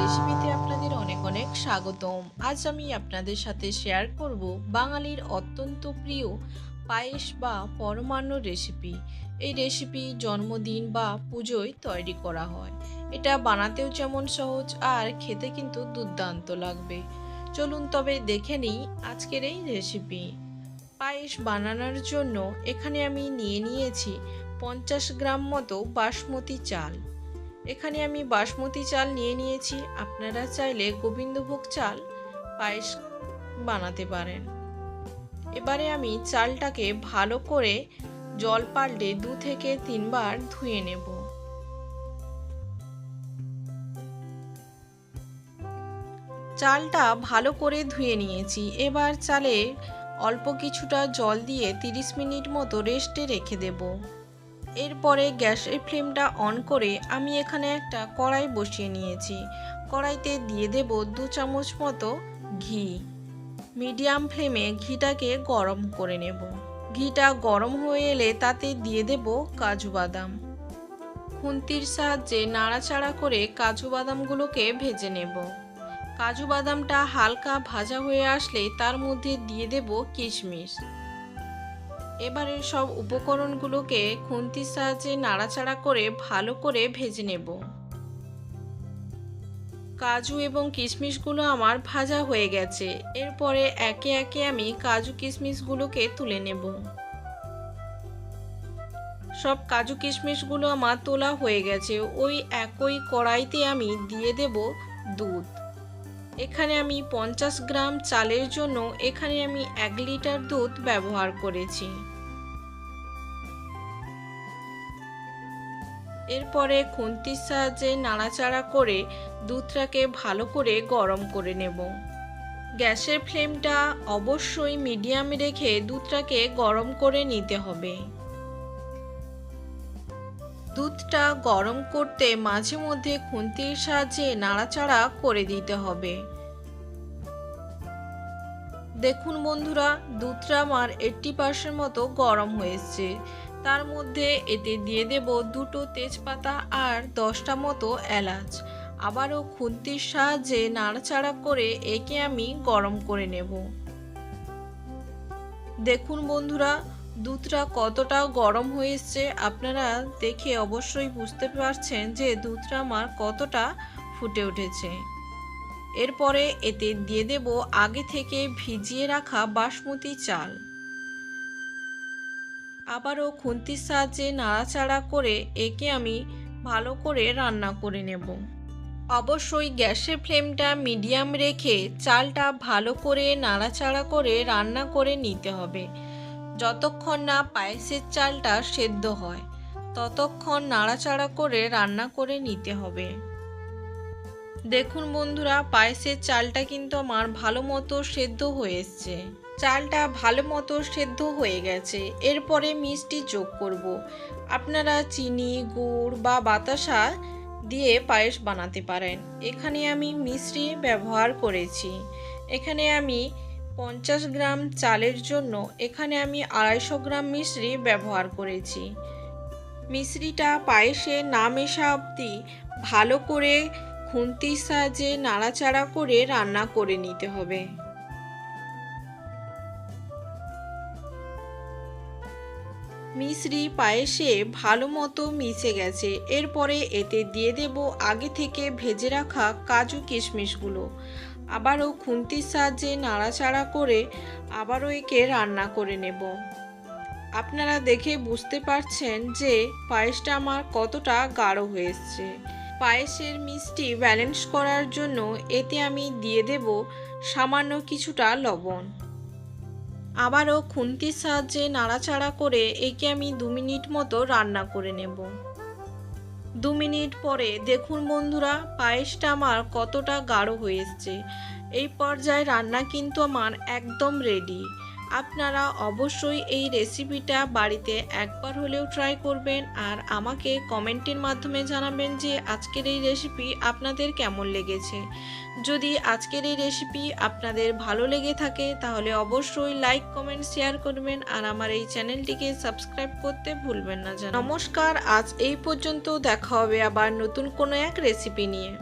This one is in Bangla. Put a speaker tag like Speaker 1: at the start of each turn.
Speaker 1: রেসিপিতে আপনাদের অনেক অনেক স্বাগতম। আজ আমি আপনাদের সাথে শেয়ার করব বাঙালির অত্যন্ত প্রিয় পায়েস বা পরমান্ন রেসিপি এই রেসিপি জন্মদিন বা পুজোয় তৈরি করা হয়। এটা বানাতেও যেমন সহজ আর খেতে কিন্তু দুর্দান্ত লাগবে। চলুন তবে দেখে নিই আজকের এই রেসিপি পায়েস বানানোর জন্য এখানে আমি নিয়ে নিয়েছি পঞ্চাশ গ্রাম মতো বাসমতি চাল। এখানে আমি বাসমতি চাল নিয়ে নিয়েছি। আপনারা চাইলে গোবিন্দভোগ চাল, পায়েস বানাতে পারেন। এবারে আমি চালটাকে ভালো করে জল পাল্টে দু থেকে তিনবার ধুয়ে নেব। চালটা ভালো করে ধুয়ে নিয়েছি। এবার চালে অল্প কিছুটা জল দিয়ে 30 মিনিট মতো রেস্টে রেখে দেব। এরপরে গ্যাসের ফ্লেমটা অন করে আমি এখানে একটা কড়াই বসিয়ে নিয়েছি। কড়াইতে দিয়ে দেব দু চামচ মতো ঘি। মিডিয়াম ফ্লেমে ঘিটাকে গরম করে নেব। ঘিটা গরম হয়ে এলে তাতে দিয়ে দেব কাজু বাদাম। খুন্তির সাহায্যে নাড়াচাড়া করে কাজু বাদামগুলোকে ভেজে নেব। কাজু বাদামটা হালকা ভাজা হয়ে আসলে তার মধ্যে দিয়ে দেব কিশমিশ। এবারে সব উপকরণগুলোকে খুন্তির সাহায্যে নাড়াচাড়া করে ভালো করে ভেজে নেব। কাজু এবং কিশমিশগুলো আমার ভাজা হয়ে গেছে। এরপরে একে একে আমি কাজু কিশমিশগুলোকে তুলে নেব। সব কাজু কিশমিশগুলো আমার তোলা হয়ে গেছে। ওই একই কড়াইতে আমি দিয়ে দেব দুধ। এখানে আমি পঞ্চাশ গ্রাম চালের জন্য এখানে আমি এক লিটার দুধ ব্যবহার করেছি। এরপরে খুন্তির সাহায্যে নাড়াচাড়া করে দুধটাকে ভালো করে গরম করে নেব। গ্যাসের ফ্লেমটা অবশ্যই মিডিয়ামে রেখে দুধটাকে গরম করে নিতে হবে। দুধটা গরম করতে মাঝে মধ্যে খুন্তির সাহায্যে নাড়াচাড়া করে দিতে হবে। দেখুন বন্ধুরা দুধটা আমার এইট্টি পার্সেন্ট মতো গরম হয়েছে তার মধ্যে এতে দিয়ে দেব দুটো তেজপাতা আর দশটা মতো এলাচ। আবারও খুন্তির সাহায্যে নাড়াচাড়া করে একে আমি গরম করে নেব। দেখুন বন্ধুরা, দুধটা কতটা গরম হয়েছে আপনারা দেখে অবশ্যই বুঝতে পারছেন যে দুধটা আমার কতটা ফুটে উঠেছে। এরপরে এতে দিয়ে দেব আগে থেকে ভিজিয়ে রাখা বাসমতি চাল। আবারও খুন্তির সাহায্যে নাড়াচাড়া করে একে আমি ভালো করে রান্না করে নেব। অবশ্যই গ্যাসের ফ্লেমটা মিডিয়াম রেখে চালটা ভালো করে নাড়াচাড়া করে রান্না করে নিতে হবে। যতক্ষণ না পায়েসের চালটা সেদ্ধ হয়, ততক্ষণ নাড়াচাড়া করে রান্না করে নিতে হবে। দেখুন বন্ধুরা, পায়েসের চালটা কিন্তু আমার ভালো মতো সেদ্ধ হয়ে এসছে। চালটা ভালো মতো সেদ্ধ হয়ে গেছে। এরপরে মিষ্টি যোগ করব। আপনারা চিনি, গুড় বা বাতাসা দিয়ে পায়েস বানাতে পারেন। এখানে আমি মিশ্রি ব্যবহার করেছি। এখানে আমি পঞ্চাশ গ্রাম চালের জন্য এখানে আমি আড়াইশো গ্রাম মিশ্রি ব্যবহার করেছি। মিশ্রিটা পায়েসে না মেশা অবধি ভালো করে খুন্তির সাহায্যে নাড়াচাড়া করে রান্না করে নিতে হবে। মিশ্রি পায়েসে ভালো মতো মিশে গেছে। এরপরে এতে দিয়ে দেব আগে থেকে ভেজে রাখা কাজু কিশমিশগুলো। আবারও খুন্তির সাহায্যে নাড়াচাড়া করে আবারও একে রান্না করে নেব। আপনারা দেখে বুঝতে পারছেন যে পায়েসটা আমার কতটা গাঢ় হয়ে হয়েছে। পায়েসের মিষ্টি ব্যালেন্স করার জন্য এতে আমি দিয়ে দেব সামান্য কিছুটা লবণ। আবারও খুন্তির সাহায্যে নাড়াচাড়া করে একে আমি দু মিনিট মতো রান্না করে নেব। দু মিনিট পরে দেখুন বন্ধুরা, পায়েসটা আমার কতটা গাঢ় হয়ে এসছে। এই পর্যায়ে রান্না কিন্তু আমার একদম রেডি আপনারা অবশ্যই এই রেসিপিটা বাড়িতে একবার হলেও ট্রাই করবেন আর আমাকে কমেন্টের মাধ্যমে জানাবেন যে আজকের এই রেসিপি আপনাদের কেমন লেগেছে। যদি আজকের এই রেসিপি আপনাদের ভালো লেগে থাকে, তাহলে অবশ্যই লাইক কমেন্ট শেয়ার করবেন আর আমার এই চ্যানেলটিকে সাবস্ক্রাইব করতে ভুলবেন না যেন। নমস্কার, আজ এই পর্যন্ত দেখা হবে আবার নতুন কোনো এক রেসিপি নিয়ে।